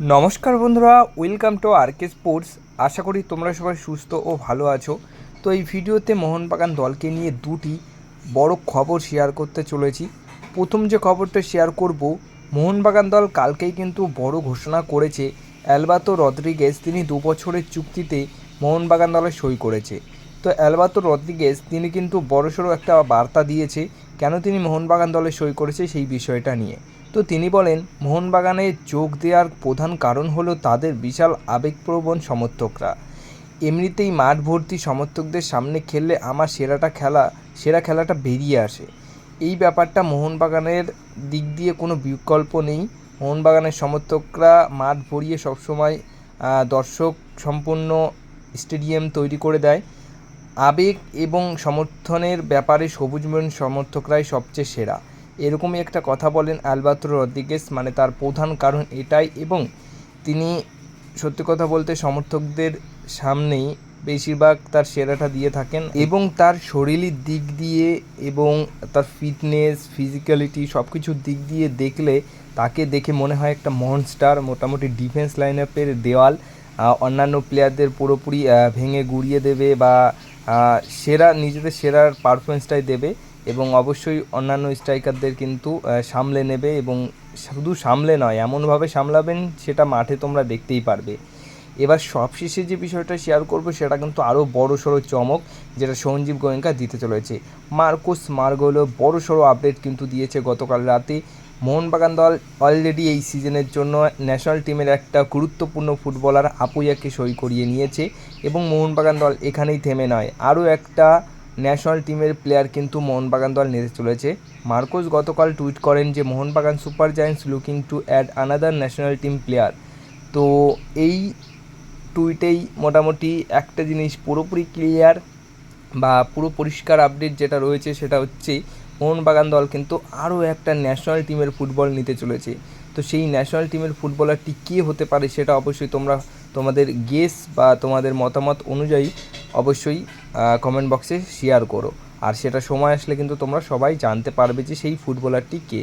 নমস্কার বন্ধুরা welcome to RK sports আশা করি তোমরা সবাই সুস্থ ও ভালো আছো। তো এই ভিডিওতে মোহনবাগান দলকে নিয়ে দুটি বড় খবর শেয়ার করতে চলেছি। প্রথম যে খবরটা শেয়ার করব, মোহনবাগান দল কালকেই কিন্তু বড় ঘোষণা করেছে। অ্যালবাতো রদ্রিগেজ তিনি দু বছরের চুক্তিতে মোহনবাগান দলে সই করেছে। তো অ্যালবাতো রদ্রিগেজ তিনি কিন্তু বড়সড় একটা বার্তা দিয়েছে, কেন তিনি মোহনবাগান দলে সই করেছে সেই বিষয়টা নিয়ে। তো তিনি বলেন, মোহনবাগানে যোগ দেওয়ার প্রধান কারণ হলো তাদের বিশাল আবেগপ্রবণ সমর্থকরা। এমনিতেই মাঠ ভর্তি সমর্থকদের সামনে খেললে আমার সেরাটা খেলা, সেরা খেলাটা বেরিয়ে আসে। এই ব্যাপারটা মোহনবাগানের দিক দিয়ে কোনো বিকল্প নেই। মোহনবাগানের সমর্থকরা মাঠ ভরিয়ে সবসময় দর্শক সম্পূর্ণ স্টেডিয়াম তৈরি করে দেয়। আবেগ এবং সমর্থনের ব্যাপারে সবুজ সমর্থকরাই সবচেয়ে সেরা। এরকমই একটা কথা বলেন আলবাত্র রদ্রিগেস মানে তার প্রধান কারণ এটাই এবং তিনি সত্যি কথা বলতে সমর্থকদের সামনেই বেশিরভাগ তার সেরাটা দিয়ে থাকেন এবং তার শরীরের দিক দিয়ে এবং তার ফিটনেস, ফিজিক্যালিটি সব কিছুর দিক দিয়ে দেখলে তাকে দেখে মনে হয় একটা মনস্টার, মোটামুটি ডিফেন্স লাইন আপের দেওয়াল অন্যান্য প্লেয়ারদের পুরোপুরি ভেঙে গুড়িয়ে দেবে বা সেরা, নিজেদের সেরার পারফরমেন্সটাই দেবে। এবং অবশ্যই অন্যান্য স্ট্রাইকারদের কিন্তু সামলে নেবে এবং শুধু সামলে নয়, এমনভাবে সামলাবেন সেটা মাঠে তোমরা দেখতেই পারবে। এবার সবশেষে যে বিষয়টা শেয়ার করব সেটা কিন্তু আরও বড় সড়ো চমক, যেটা সঞ্জীব গোয়েঙ্কা দিতে চলেছে। মার্কোস মার্গোলো বড় সড়ো আপডেট কিন্তু দিয়েছে গতকাল রাতে। মোহনবাগান দল অলরেডি এই সিজনের জন্য ন্যাশনাল টিমের একটা গুরুত্বপূর্ণ ফুটবলার আপুইয়াকে সই করিয়ে নিয়েছে এবং মোহনবাগান দল এখানেই থেমে নয়। আরও একটা ন্যাশনাল টিমের প্লেয়ার কিন্তু মোহনবাগান দল নিতে চলেছে। মার্কোস গতকাল টুইট করেন যে, Mohun Bagan super giants looking to add another national team player তো এই টুইটেই মোটামুটি একটা জিনিস পুরোপুরি ক্লিয়ার বা পুরো পরিষ্কার আপডেট যেটা রয়েছে সেটা হচ্ছে, মোহনবাগান দল কিন্তু আরও একটা ন্যাশনাল টিমের ফুটবল নিতে চলেছে। তো সেই ন্যাশনাল টিমের ফুটবলারটি কে হতে পারে সেটা অবশ্যই তোমরা তোমাদের গেস বা তোমাদের মতামত অনুযায়ী অবশ্যই কমেন্ট বক্সে শেয়ার করো। আর সেটা সময় আসলে কিন্তু তোমরা সবাই জানতে পারবে যে সেই ফুটবলারটি কে।